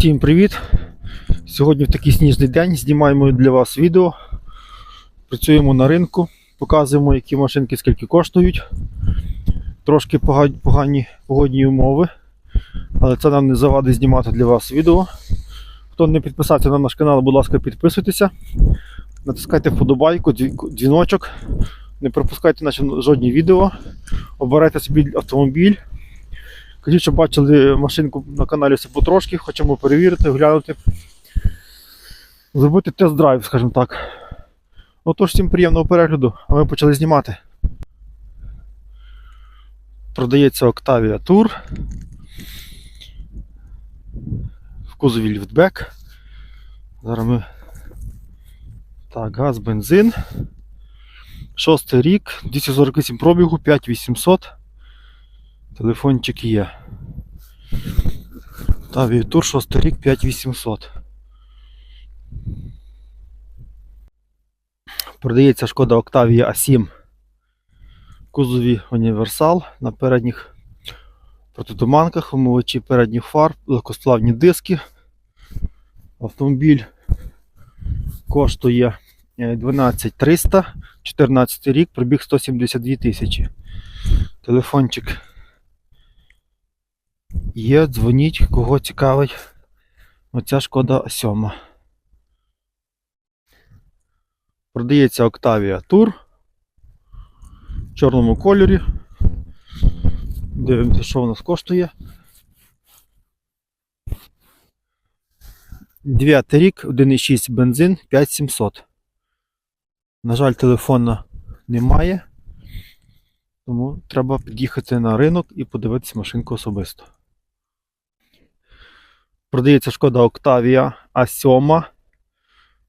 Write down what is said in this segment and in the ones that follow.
Всім привіт! Сьогодні в такий сніжний день знімаємо для вас відео. Працюємо на ринку, показуємо, які машинки скільки коштують. Трошки погані погодні умови, але це нам не завадить знімати для вас відео. Хто не підписався на наш канал, будь ласка, підписуйтеся. Натискайте вподобайку, дзвіночок. Не пропускайте наші жодні відео. Обирайте собі автомобіль. Кажіть, що бачили машинку на каналі все потрошки, хочемо перевірити, глянути. Зробити тест-драйв, скажімо так. Отож, всім приємного перегляду, а ми почали знімати. Продається Octavia Tour. В кузові ліфтбек. Зараз ми. Так, газ, бензин. Шостий рік, 248 пробігу, 5800. Телефончик є. Таві Тур 6 рік 5800. Продається шкода Octavia A7 кузові універсал на передніх протитуманках, омивачі передніх фар, легкосплавні диски. Автомобіль коштує е, 12300, 14 рік, пробіг 172 тисячі. Телефончик Є, дзвоніть, кого цікавить. Оця шкода 7. Продається Octavia Tour в чорному кольорі. Дивимося, що у нас коштує. 9 рік, 1,6 бензин, 5700. На жаль, телефона немає. Тому треба під'їхати на ринок і подивитися машинку особисто. Продається шкода Octavia A7.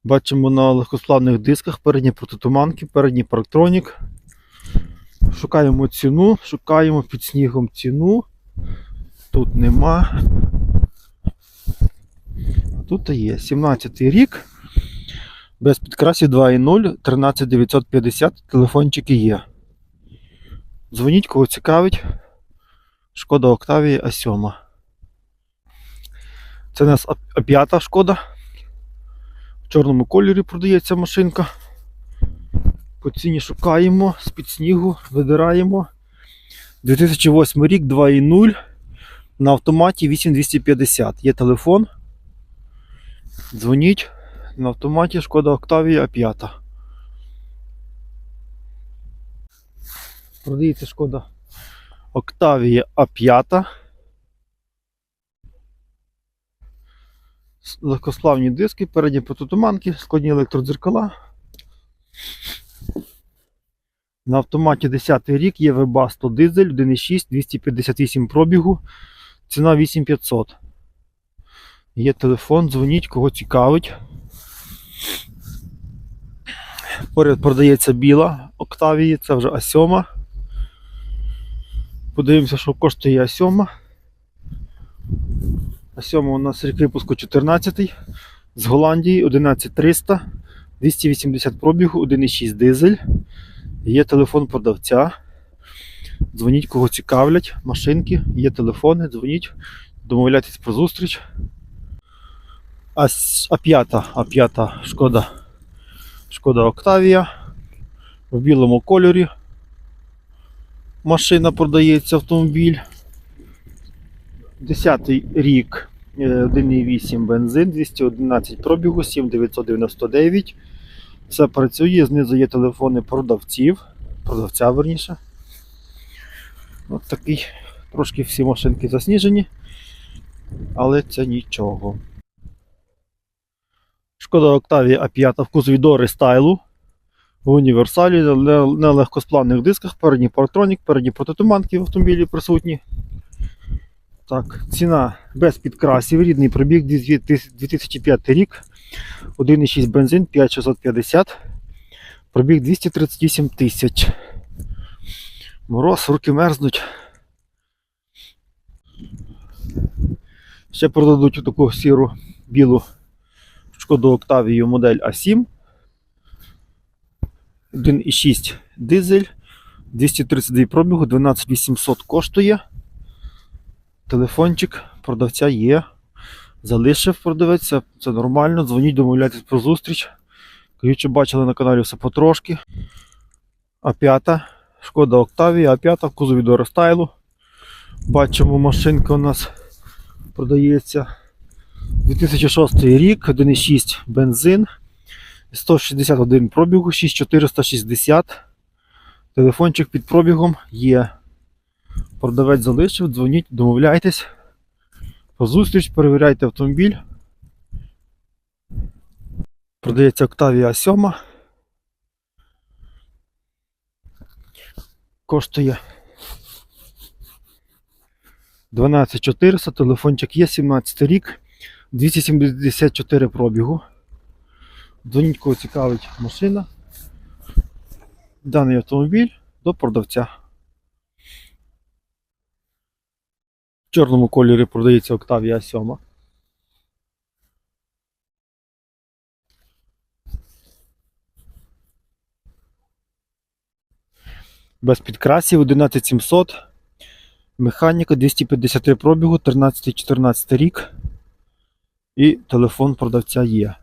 Бачимо на легкосплавних дисках передні протитуманки, передній парктронік. Шукаємо ціну, шукаємо під снігом ціну. Тут нема. Тут є 17 рік. Без підкрасів 2.0, 13950, телефончики є. Дзвоніть, кого цікавить. Шкода Octavia A7. Це у нас А- А5 шкода. В чорному кольорі продається машинка. По ціні шукаємо, з-під снігу видираємо. 2008 рік 2.0. На автоматі 8250. Є телефон. Дзвоніть. На автоматі шкода Octavia А5. Продається шкода Octavia А5. Легкосплавні диски, передні протитуманки, складні електродзеркала. На автоматі 10 рік є Webasto дизель 1.6, 258 пробігу, ціна 8500. Є телефон, дзвоніть, кого цікавить. Поряд продається біла Octavia, це вже А7. Подивимося, що коштує А7. А7 у нас рік випуску 14 з Голландії 11300, 280 пробігу, 1,6 дизель. Є телефон продавця. Дзвоніть, кого цікавлять, машинки, є телефони, дзвоніть, домовляйтесь про зустріч. А, А5, А5 шкода. Шкода Octavia в білому кольорі. Машина продається автомобіль. 10 рік, е, 1,8 бензин, 211 пробігу, 7999. Все працює, знизу є телефони продавців. Продавця верніше. От такий. Трошки всі машинки засніжені, але це нічого. Шкода Octavia A5 в кузові до рестайлу. В універсалі на легкосплавних дисках, передній парктронік, передні протитуманки в автомобілі присутні. Так, ціна без підкрасів, рідний пробіг 2005 рік, 1,6 бензин, 5650, пробіг 238 тисяч. Мороз, руки мерзнуть. Ще продадуть таку сіру білу шкоду Octavia модель А7. 1,6 дизель, 232 пробігу, 12800 коштує. Телефончик продавця є. залишив продавець, це, нормально. Дзвоніть, домовляйтесь про зустріч. Що бачили на каналі все потрошки. А5, шкода Октавія, А5 в кузові до рестайлу. Бачимо, машинка у нас продається 2006 рік, 1,6 бензин, 161 пробігу, 6460. Телефончик під пробігом є. Продавець залишив, дзвоніть, домовляйтесь. По зустріч, перевіряйте автомобіль. Продається Octavia 7. Коштує 12400, телефончик є 17 рік, 274 пробігу. Дзвоніть, кого цікавить машина. Даний автомобіль до продавця. В чорному кольорі продається Octavia 7. Без підкрасів 11700. Механіка 253 пробігу, 13-14 рік. І телефон продавця є.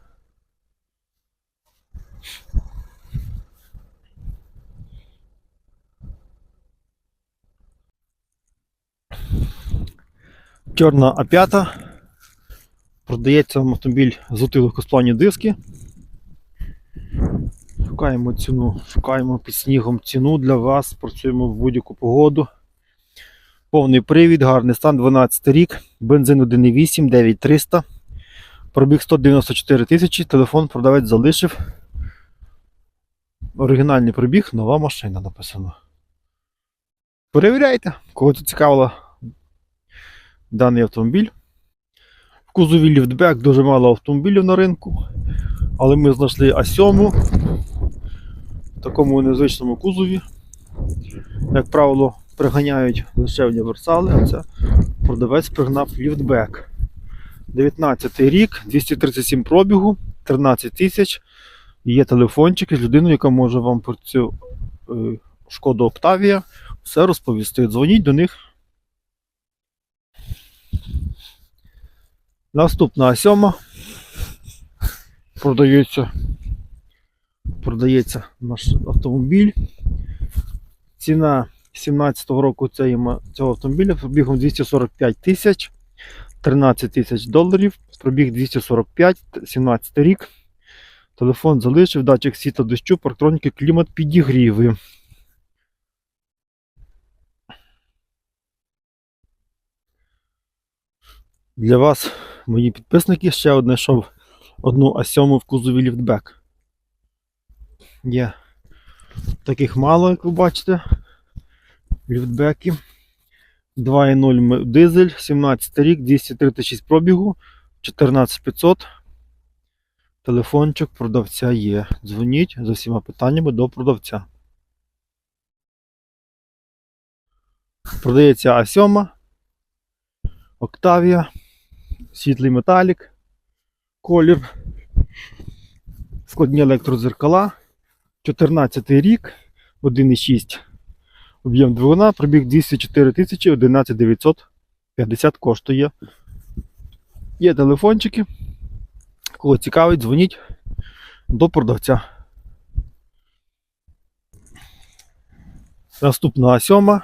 Чорна А5. Продається автомобіль золоті легкосплавні диски. Шукаємо ціну, шукаємо під снігом ціну для вас. Працюємо в будь-яку погоду. Повний привід, гарний стан, 12 рік, бензин 1,8, 9300. Пробіг 194 тисячі, телефон продавець залишив. Оригінальний пробіг, нова машина написано. Перевіряйте, кого це цікавило даний автомобіль. В кузові ліфтбек дуже мало автомобілів на ринку, але ми знайшли А7 в такому незвичному кузові. Як правило, приганяють лише універсали, а це продавець пригнав ліфтбек. 19 рік, 237 пробігу, 13 тисяч. Є телефончики з людиною, яка може вам про цю е, шкоду Октавія все розповісти. Дзвоніть до них. Наступна А7. Продається, продається наш автомобіль. Ціна 17-го року цього автомобіля пробігом 245 тисяч, 13 тисяч доларів, пробіг 245, 17 рік. Телефон залишив, датчик світла дощу, парктроніки, клімат підігріви. Для вас, мої підписники, ще одне йшов одну А7 в кузові ліфтбек. Є таких мало, як ви бачите. Ліфтбеки. 2.0 дизель, 17 рік, 236 пробігу, 14500. Телефончик продавця є. Дзвоніть за всіма питаннями до продавця. Продається А7, Октавія, світлий металік, колір, складні електродзеркала, 14 рік, 1,6 об'єм двигуна, пробіг 204 тисячі, 11 950 коштує. Є телефончики. Кого цікавить, дзвоніть до продавця. Наступна А7.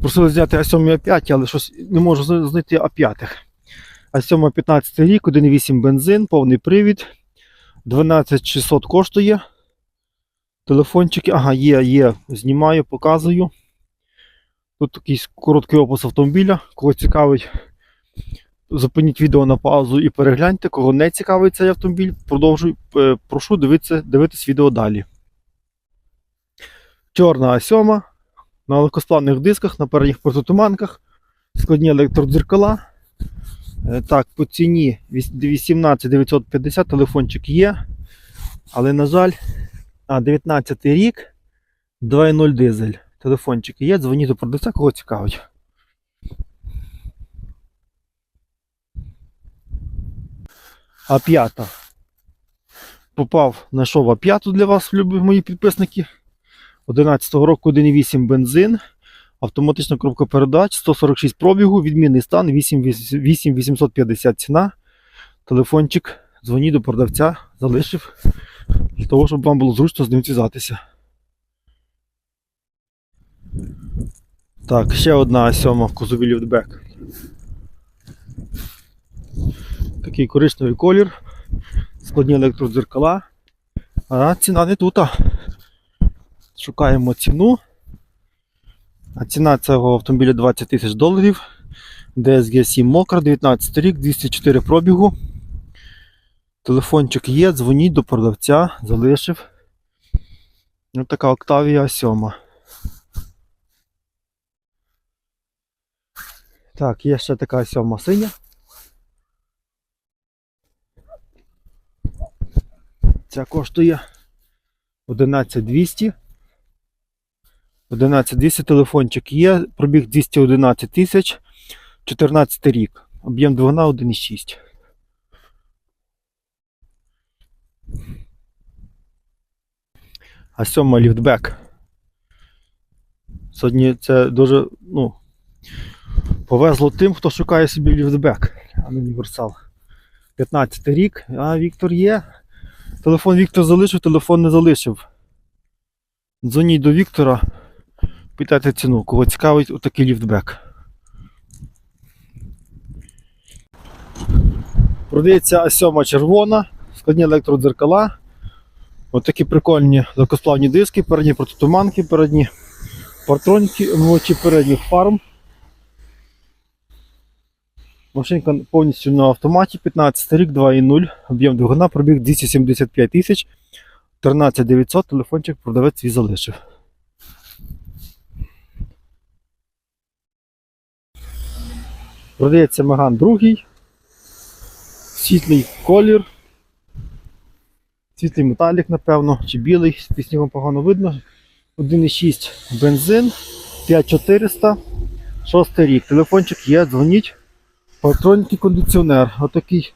Просили зняти А7 і А5, але щось не можу знайти А5. А7 15 рік, 1,8 бензин, повний привід. 12600 коштує. Телефончики, ага, є, є. Знімаю, показую. Тут такий короткий опис автомобіля. Кого цікавить, зупиніть відео на паузу і перегляньте. Кого не цікавить цей автомобіль, продовжуй, е, прошу дивитися, дивитись відео далі. Чорна А7 на легкосплавних дисках, на передніх протитуманках, складні електродзеркала. Е, Так, по ціні віс- 18 950 телефончик є. Але, на жаль, а, 19 рік, 2.0 дизель. Телефончики є, дзвоніть до продавця, кого цікавить. А5. Попав, знайшов А5 для вас, любі мої підписники. 11 року 1.8 бензин. Автоматична коробка передач, 146 пробігу, відмінний стан, 8850 ціна. Телефончик, дзвоніть до продавця, залишив для того, щоб вам було зручно з ним зв'язатися. Так, ще одна сьома в кузові ліфтбек. Такий коричневий колір, складні електродзеркала. А ціна не тут. Шукаємо ціну. А ціна цього автомобіля 20 тисяч доларів. DSG 7 мокра, 19 рік, 204 пробігу. Телефончик є, дзвоніть до продавця, залишив. Ось така Octavia 7. Так, є ще така сьома синя. Ця коштує 11200. 11200 телефончик є, пробіг 211 тисяч, 14 рік. Об'єм двигуна 1,6. А сьома ліфтбек. Сьогодні це дуже, ну, повезло тим, хто шукає собі ліфтбек, а не універсал. 15 рік, а Віктор є. Телефон Віктор залишив, телефон не залишив. Дзвоніть до Віктора, питайте ціну, кого цікавить отакий ліфтбек. Продається А7 червона, складні електродзеркала. Отакі прикольні легкосплавні диски, передні протитуманки, передні партронки, мочі передніх фарм. Машинка повністю на автоматі, 15 рік, 2.0, об'єм двигуна, пробіг 275 тисяч, 13 900, телефончик продавець свій залишив. Продається Меган другий. Світлий колір. Світлий металік, напевно, чи білий, під снігом погано видно. 1,6 бензин, 5400, 6 рік. Телефончик є, дзвоніть. Патронний кондиціонер. Отакий